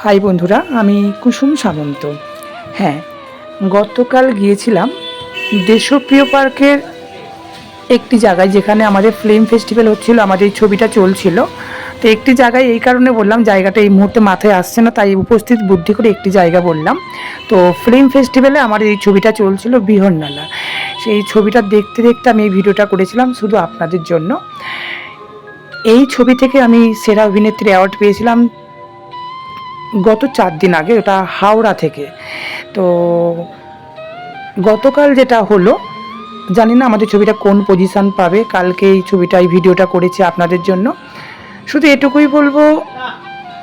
High বন্ধুরা, আমি কুসুম সামন্ত। হ্যাঁ গতকাল গিয়েছিলাম দেশপ্রিয় পার্কের একটি জায়গায় যেখানে আমাদের ফিল্ম ফেস্টিভ্যাল হচ্ছিল, আমাদের এই ছবিটা চলছিল। তো একটি জায়গায় এই কারণে বললাম, জায়গাটা এই মুহূর্তে মাথায় আসছে না, তাই উপস্থিত বুদ্ধি করে একটি জায়গা বললাম। তো ফিল্ম ফেস্টিভ্যালে আমার এই ছবিটা চলছিল বিহননালা। সেই ছবিটা দেখতে দেখতে আমি এই ভিডিওটা করেছিলাম শুধু আপনাদের জন্য। এই ছবি থেকে আমি সেরা অভিনেত্রী অ্যাওয়ার্ড পেয়েছিলাম গত চার দিন আগে, ওটা হাওড়া থেকে। তো গতকাল যেটা হলো, জানি না আমাদের ছবিটা কোন পজিশান পাবে, কালকে এই ছবিটা, এই ভিডিওটা করেছি আপনাদের জন্য। শুধু এটুকুই বলব,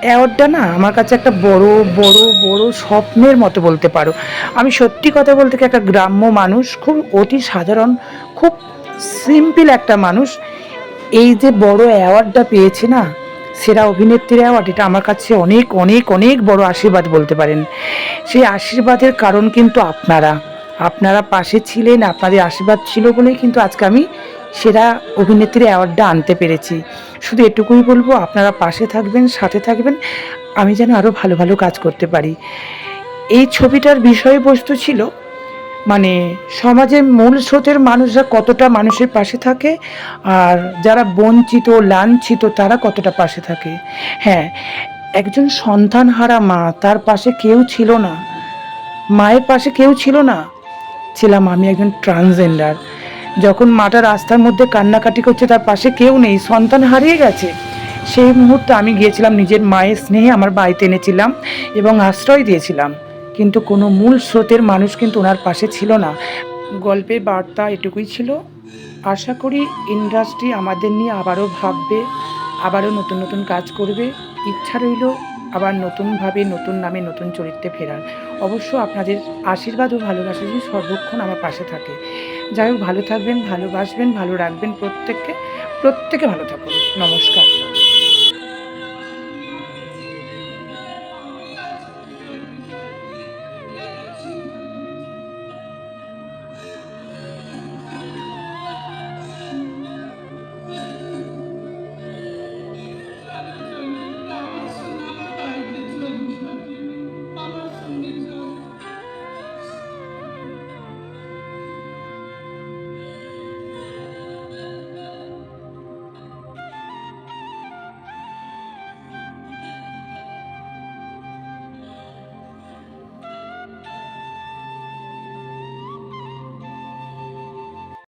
অ্যাওয়ার্ডটা না, আমার কাছে একটা বড় বড় বড় স্বপ্নের মতো বলতে পারো। আমি সত্যি কথা বলতে কি একটা গ্রাম্য মানুষ, খুব অতি সাধারণ, খুব সিম্পল একটা মানুষ। এই যে বড় অ্যাওয়ার্ডটা পেয়েছে না সেরা অভিনেত্রীর অ্যাওয়ার্ড এটা আমার কাছে অনেক অনেক অনেক বড় আশীর্বাদ বলতে পারেন। সেই আশীর্বাদের কারণ কিন্তু আপনারা। আপনারা পাশে ছিলেন, আপনাদের আশীর্বাদ ছিল বলেই কিন্তু আজকে আমি সেরা অভিনেত্রী অ্যাওয়ার্ডটা আনতে পেরেছি। শুধু এটুকুই বলব, আপনারা পাশে থাকবেন, সাথে থাকবেন, আমি যেন আরও ভালো ভালো কাজ করতে পারি। এই ছবিটার বিষয়বস্তু ছিল মানে সমাজের মূল স্রোতের মানুষরা কতটা মানুষের পাশে থাকে আর যারা বঞ্চিত, লাঞ্ছিত, তারা কতটা পাশে থাকে? হ্যাঁ একজন সন্তানহারা মা তার পাশে কেউ ছিল না। মায়ের পাশে কেউ ছিল না। ছিলাম আমি একজন ট্রান্সজেন্ডার। যখন মাটা রাস্তার মধ্যে কান্নাকাটি করছে, তার পাশে কেউ নেই, সন্তান হারিয়ে গেছে। সেই মুহূর্তে আমি গিয়েছিলাম নিজের মায়ের স্নেহে, আমার বাড়িতে এনেছিলাম এবং আশ্রয় দিয়েছিলাম। কিন্তু কোনো মূল স্রোতের মানুষ কিন্তু ওনার পাশে ছিল না। গল্পের বার্তা এটুকুই ছিল, আশা করি ইন্ডাস্ট্রি আমাদের নিয়ে আবারও ভাববে, আবারও নতুন নতুন কাজ করবে। ইচ্ছা রইল আবার নতুনভাবে, নতুন নামে নতুন চরিত্রে ফেরার। অবশ্য আপনাদের আশীর্বাদ ও ভালোবাসা যদি সর্বক্ষণ আমার পাশে থাকে। যাই হোক, ভালো থাকবেন, ভালোবাসবেন, ভালো রাখবেন প্রত্যেককে। প্রত্যেকে ভালো থাকুন। নমস্কার।